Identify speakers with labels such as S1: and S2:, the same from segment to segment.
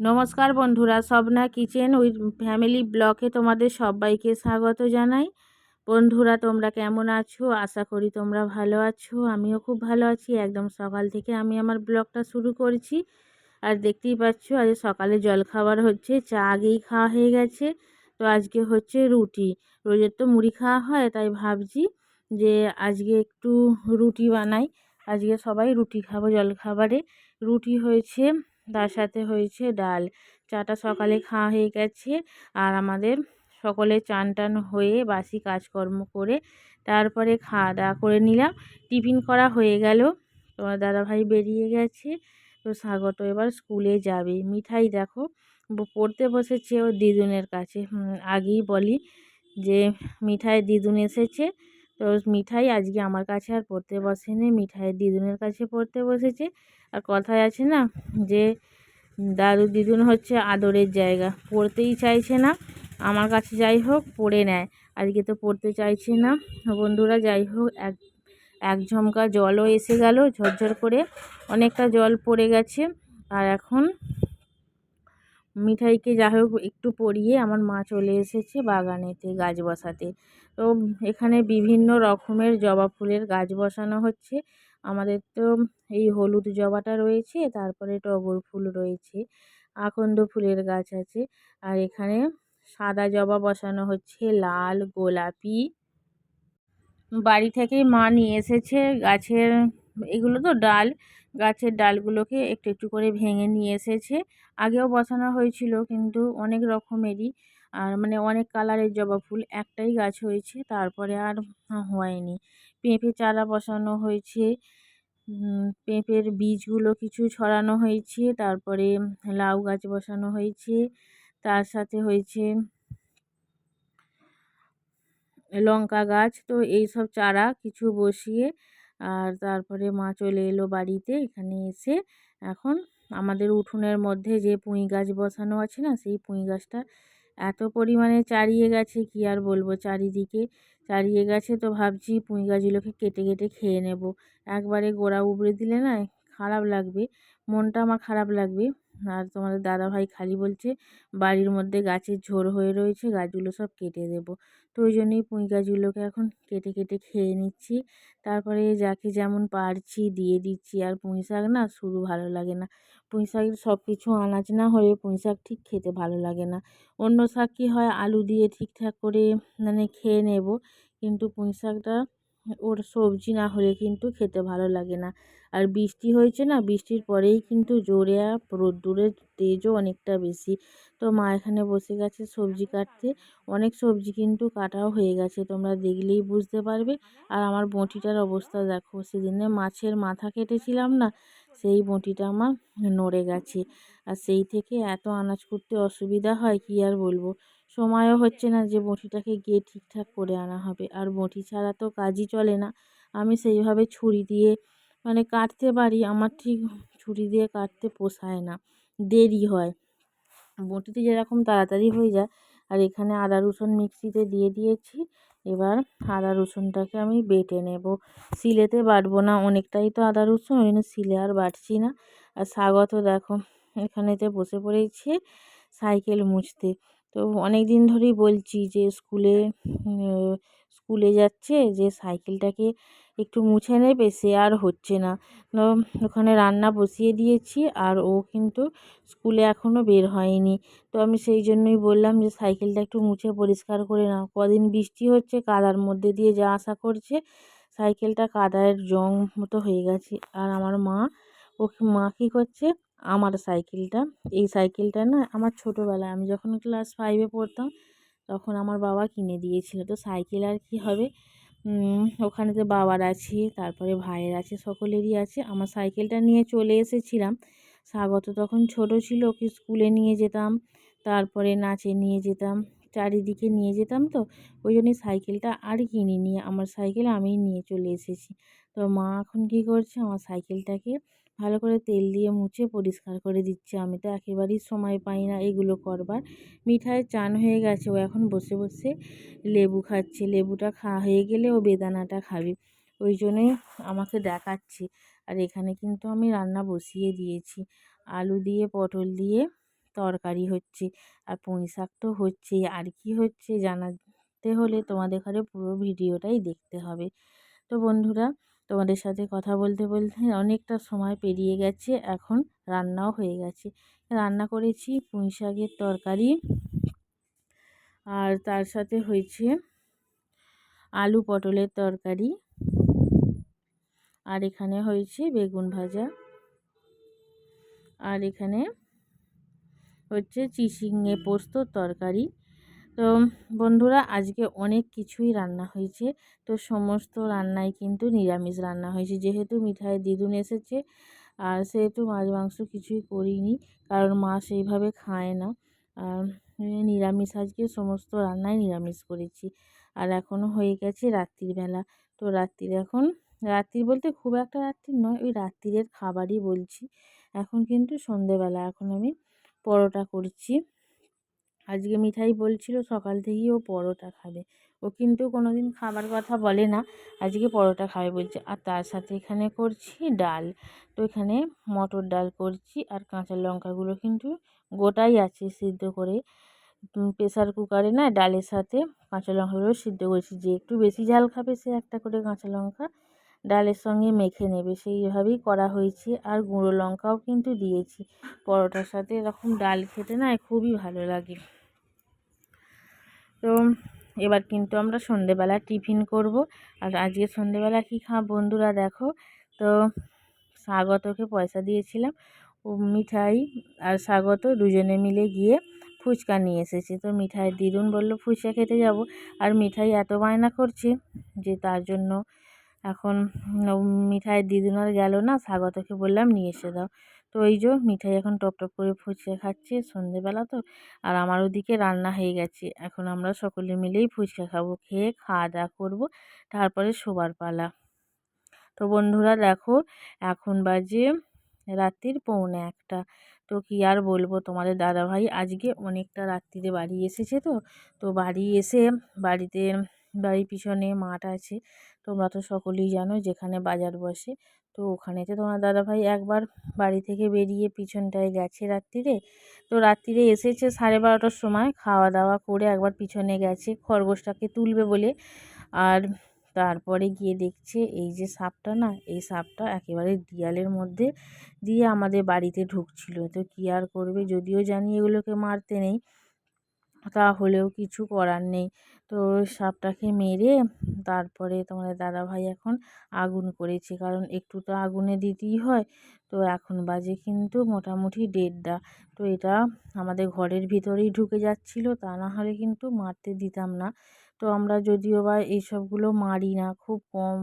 S1: নমস্কার বন্ধুরা Swapna kitchen with family ব্লকে তোমাদের সবাইকে স্বাগত জানাই। বন্ধুরা, তোমরা কেমন আছো? আশা করি তোমরা ভালো আছো, আমিও খুব ভালো আছি। একদম সকাল থেকে আমি আমার ব্লগটা শুরু করছি। আর দেখতেই পাচ্ছ, আজ সকালে জল খাবার হচ্ছে, চা আগেই খাওয়া হয়ে গেছে। তো আজকে হচ্ছে রুটি। রোজের তো মুড়ি খাওয়া হয়, তাই ভাবছি যে আজকে একটু রুটি বানাই। আজকে সবাই রুটি খাব জল খাবারে রুটি হয়েছে তার সাথে হয়েছে ডাল। চাটা সকালে খাওয়া হয়ে গেছে আর আমাদের সকলে চান টান হয়ে বাসি কাজকর্ম করে তারপরে খাওয়া দাওয়া করে নিলাম। টিফিন করা হয়ে গেল। তোমার দাদাভাই বেরিয়ে গেছে। তো স্বাগত, এবার স্কুলে যাবে। মিঠাই দেখো পড়তে বসেছে ও দিদুনের কাছে। আগেই বলি যে, মিঠাই দিদুন এসেছে। তো মিঠাই। আজকে আমার কাছে আর পড়তে বসেনি। মিঠাই দিদুনের কাছে পড়তে বসেছে। আর কথায় আছে না যে, দাদু দিদুন হচ্ছে আদরের জায়গা। পড়তেই চাইছে না। আমার কাছে যাই হোক, পড়ে নেয়। আজকে তো পড়তে চাইছে না। বন্ধুরা, যাই হোক, এক এক ঝমকা জলও এসে গেল, ঝরঝর করে অনেকটা জল পড়ে গেছে। আর এখন মিঠাইকে যা হোক একটু পরিয়ে আমার মা চলে এসেছে বাগানেতে গাছ বসাতে। তো এখানে বিভিন্ন রকমের জবা ফুলের গাছ বসানো হচ্ছে। আমাদের তো এই হলুদ জবাটা রয়েছে, তারপরে টগর ফুল রয়েছে, আকন্দ ফুলের গাছ আছে, আর এখানে সাদা জবা বসানো হচ্ছে, লাল, গোলাপি। বাড়ি থেকেই মা নিয়ে এসেছে গাছের, এগুলো তো ডাল, গাছের ডালগুলোকে একটু একটু করে ভেঙে নিয়ে এসেছে। আগেও বসানো হয়েছিল, কিন্তু অনেক রকমেরই আর মানে অনেক কালারের জবা ফুল একটাই গাছ হয়েছে, তারপরে আর হয়নি। পেঁপে চারা বসানো হয়েছে পেঁপের বীজগুলো কিছু ছড়ানো হয়েছে, তারপরে লাউ গাছ বসানো হয়েছে, তার সাথে হয়েছে লঙ্কা গাছ, তো এই সব চারা কিছু বসিয়ে আর তারপরে মা চলে এলো বাড়িতে, এখানে এসে এখন আমাদের উঠোনের মধ্যে যে পুঁই গাছ বসানো আছে না, সেই পুঁই গাছটা এত পরিমাণে চারিয়ে গেছে, কি আর বলব? চারিদিকে চারিয়ে গেছে তো ভাবছি পুঁই গাছগুলোকে কেটে কেটে খেয়ে নেব। একবারে গোড়া উবড়ে দিলে না খারাপ লাগবে, মনটা আমার খারাপ লাগবে। আর তোমাদের দাদাভাই খালি বলছে, বাড়ির মধ্যে গাছের ঝোর হয়ে রয়েছে, গাছগুলো সব কেটে দেবো। তো ওই জন্যই পুঁই গাছগুলোকে এখন কেটে কেটে খেয়ে নিচ্ছি। তারপরে যাকে যেমন পারছি দিয়ে দিচ্ছি। আর পুঁই শাক না শুধু ভালো লাগে না। পুঁই শাকের সব কিছু আনাজ না হয়ে পুঁই শাক ঠিক খেতে ভালো লাগে না। অন্য শাক কী হয়? আলু দিয়ে ঠিকঠাক করে মানে খেয়ে নেব। কিন্তু পুঁই শাকটা ওর সবজি না হলে কিন্তু খেতে ভালো লাগে না। আর বৃষ্টি হয়েছে না, বৃষ্টির পরেই কিন্তু জোরে রোদ্দুরের তেজও অনেকটা বেশি। তো মা এখানে বসে গেছে সবজি কাটতে। অনেক সবজি কিন্তু কাটাও হয়ে গেছে, তোমরা দেখলেই বুঝতে পারবে। আর আমার বঁটিটার অবস্থা দেখো, সেদিনে মাছের মাথা কেটেছিলাম না। সেই বঁটিটা আমার নড়ে গেছে। আর সেই থেকে এত আনাজ করতে অসুবিধা হয়, কি আর বলব? সময়ও হচ্ছে না যে বঁটিটাকে গিয়ে ঠিকঠাক করে আনা হবে। আর বঁটি ছাড়া তো কাজই চলে না। আমি সেইভাবে ছুরি দিয়ে মানে কাটতে পারি, আমার ঠিক ছুরি দিয়ে কাটতে পোষায় না। দেরি হয়। বঁটিতে যেরকম তাড়াতাড়ি হয়ে যায়, আর এখানে আদা রসুন মিক্সিতে দিয়ে দিয়েছি। এবার আদা রসুনটাকে আমি বেটে নেব। শিলেতে বাটবো না, অনেকটাই তো আদা রসুন, ওই জন্য শিলে আর বাটছি না। আর স্বাগত দেখো, এখানেতে বসে পড়েছে সাইকেল মুছতে। তো অনেক দিন ধরেই বলছি যে স্কুলে স্কুলে যাচ্ছে যে সাইকেলটাকে একটু মুছে নেবে, সে আর হচ্ছে না। ওখানে রান্না বসিয়ে দিয়েছি আর ও কিন্তু স্কুলে এখনও বের হয়নি। তো আমি সেই জন্যই বললাম যে সাইকেলটা একটু মুছে পরিষ্কার করে নাও। কদিন বৃষ্টি হচ্ছে, কাদার মধ্যে দিয়ে যা আশা করছে, সাইকেলটা কাদায়ের জং মতো হয়ে গেছে। আর আমার মা, ও মা কী করছে, আমার সাইকেলটা, এই সাইকেলটা না আমার ছোটোবেলায়, আমি যখন ক্লাস ফাইভে পড়তাম, তখন আমার বাবা কিনে দিয়েছিল। তো সাইকেল আর কি হবে? ওখানে তো বাবার আছে, তারপরে ভাইয়ের আছে, সকলেরই আছে। আমার সাইকেলটা নিয়ে চলে এসেছিলাম। স্বাগত তখন ছোট ছিল, ওকে স্কুলে নিয়ে যেতাম, তারপরে নাচে নিয়ে যেতাম, চারিদিকে নিয়ে যেতাম তো, ওই জন্যই সাইকেলটা আর কিনিনি। আমার সাইকেল আমি নিয়ে চলে এসেছি। তো মা এখন কী করছে? আমার সাইকেলটাকে ভালো করে তেল দিয়ে মুছে পরিষ্কার করে দিচ্ছে। আমি তো একেবারেই সময় পাই না এগুলো করবার। মিঠাই চান হয়ে গেছে, ও এখন বসে বসে লেবু খাচ্ছে। লেবুটা খাওয়া হয়ে গেলে ও বেদানাটা খাবে। ওই জন্যই আমাকে দেখাচ্ছে আর এখানে কিন্তু আমি রান্না বসিয়ে দিয়েছি। আলু দিয়ে, পটল দিয়ে তরকারি হচ্ছে। আর পুঁই শাক তো হচ্ছেই। আর কি হচ্ছে জানাতে হলে তোমাদের ঘরে পুরো ভিডিওটাই দেখতে হবে। তো বন্ধুরা তোমাদের সাথে কথা বলতে বলতে অনেকটা সময় পেরিয়ে গেছে, এখন রান্নাও হয়ে গেছে। রান্না করেছি পুঁই শাকের তরকারি আর তার সাথে হয়েছে আলু পটলের তরকারি আর এখানে হয়েছে বেগুন ভাজা আর এখানে হচ্ছে চিচিঙে পোস্ত তরকারি। তো বন্ধুরা, আজকে অনেক কিছুই রান্না হয়েছে। তো সমস্ত রান্নাই কিন্তু নিরামিষ রান্না হয়েছে। যেহেতু মিঠাই দিদুন এসেছে, আর সেহেতু মাছ, মাংস কিছুই করিনি, কারণ মা সেইভাবে খায় না। আর নিরামিষ, আজকে সমস্ত রান্নাই নিরামিষ করেছি। আর এখনও হয়ে গেছে রাত্রিবেলা তো রাত্রির এখন রাত্রি বলতে খুব একটা রাত্রি নয়, ওই রাত্রিরের খাবারই বলছি। এখন কিন্তু সন্ধেবেলা, এখন আমি পরোটা করছি। আজকে মিঠাই বলছিল সকাল থেকেই ও পরোটা খাবে। ও কিন্তু কোনো দিন খাবার কথা বলে না, আজকে পরোটা খাবে বলছে। আর তার সাথে এখানে করছি ডাল। তো এখানে মটর ডাল করছি আর কাঁচা লঙ্কাগুলো কিন্তু গোটাই আছে সিদ্ধ করে। প্রেসার কুকারে না ডালের সাথে কাঁচা লঙ্কাগুলো সিদ্ধ করেছি। যে একটু বেশি ঝাল খাবে সে একটা করে কাঁচা লঙ্কা ডালের সঙ্গে মেখে নেবে। সেইভাবেই করা হয়েছে আর গুঁড়ো লঙ্কাও কিন্তু দিয়েছি। পরোটার সাথে এরকম ডাল খেতে না খুবই ভালো লাগে। তো এবার কিন্তু আমরা সন্ধেবেলা টিফিন করব। আর আজকে সন্ধেবেলা কী খা বন্ধুরা দেখো? তো স্বাগতকে পয়সা দিয়েছিলাম। ও মিঠাই আর স্বাগত দুজনে মিলে গিয়ে ফুচকা নিয়ে এসেছে। তো মিঠাই দিদুন বলল, ফুচকা খেতে যাব। আর মিঠাই এত বায়না করছে যে তার জন্য এখন মিঠাই দিদুন আর গেল না, স্বাগতকে বললাম, নিয়ে এসে দাও। তো ওই যে মিঠাই এখন টপ টপ করে ফুচকা খাচ্ছে, সন্ধেবেলা তো, আর আমার ওদিকে রান্না হয়ে গেছে। এখন আমরা সকলে মিলেই ফুচকা খাব, খেয়ে খাওয়া দাওয়া করব, তারপরে শোবার পালা। তো বন্ধুরা দেখো, এখন বাজে রাত্রির পৌনে একটা। তো কী আর বলব তোমাদের দাদাভাই আজকে অনেকটা রাত্রিরে বাড়ি এসেছে তো তো বাড়ি এসে বাড়িতে, বাড়ির পিছনে মাঠ আছে। তোমরা তো সকলেই জানো যেখানে বাজার বসে। তো ওখানেতে তোমার দাদাভাই একবার বাড়ি থেকে বেরিয়ে পিছনটায় গেছে রাত্রিরে। তো রাত্রিরে এসেছে সাড়ে বারোটার সময় খাওয়া দাওয়া করে একবার পিছনে গেছে, খরগোশটাকে তুলবে বলে। আর তারপরে গিয়ে দেখছে এই যে সাপটা না, এই সাপটা একেবারে দেয়ালের মধ্যে দিয়ে আমাদের বাড়িতে ঢুকছিল। তো কী আর করবে? যদিও জানি এগুলোকে মারতে নেই, তাহলেও কিছু করার নেই। তো সাপটাকে মেরে তারপরে তোমাদের দাদাভাই এখন আগুন করেছে। কারণ একটু তো আগুনে দিতেই হয়। তো এখন বাজে কিন্তু মোটামুটি দেড়টা। তো এটা আমাদের ঘরের ভিতরেই ঢুকে যাচ্ছিল। তা না হলে কিন্তু মারতে দিতাম না। তো আমরা যদিও বা এইসবগুলো মারি না, খুব কম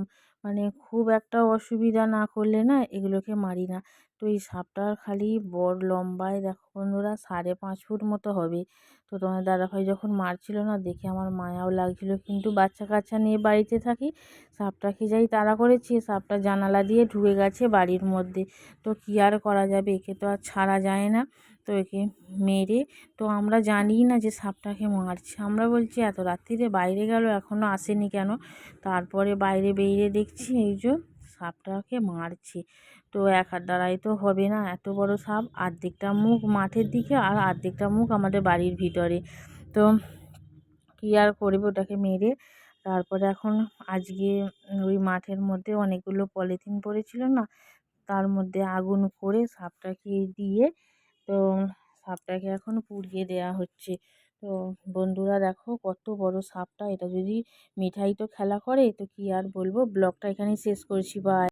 S1: মানে খুব একটা অসুবিধা না করলে না এগুলোকে মারি না। তো এই সাপটার খালি বড় লম্বায় দেখো বন্ধুরা সাড়ে পাঁচ ফুট মতো হবে। তো তোমার দাদাভাই যখন মারছিল না দেখে আমার মায়াও লাগছিল। কিন্তু বাচ্চা কাচ্চা নিয়ে বাড়িতে থাকি, সাপটাকে যাই তাড়া করেছি, সাপটা জানালা দিয়ে ঢুকে গেছে বাড়ির মধ্যে। তো কী আর করা যাবে? একে তো আর ছাড়া যায় না। তো একে মেরে, তো আমরা জানি না যে সাপটাকে মারছে। আমরা বলছি, এত রাত্রিরে বাইরে গেল এখনও আসেনি কেন? তারপরে বাইরে বেরিয়ে দেখছি, এই যে সাপটাকে মারছে। তো এক হাত দ্বারাই তো হবে না, এত বড় সাপ, আর্ধেকটা মুখ মাঠের দিকে আর আর্ধেকটা মুখ আমাদের বাড়ির ভিতরে। তো কী আর করবে ওটাকে মেরে? তারপরে এখন আজকে ওই মাঠের মধ্যে অনেকগুলো পলিথিন পড়েছিল না, তার মধ্যে আগুন করে সাপটাকে দিয়ে তো সাপটাকে এখন পুড়িয়ে দেওয়া হচ্ছে। তো বন্ধুরা দেখো কত বড় সাপটা। এটা যদি মিঠাই তো খেলা করে, তো কি আর বলব? ব্লগটা এখানেই শেষ করছি। বা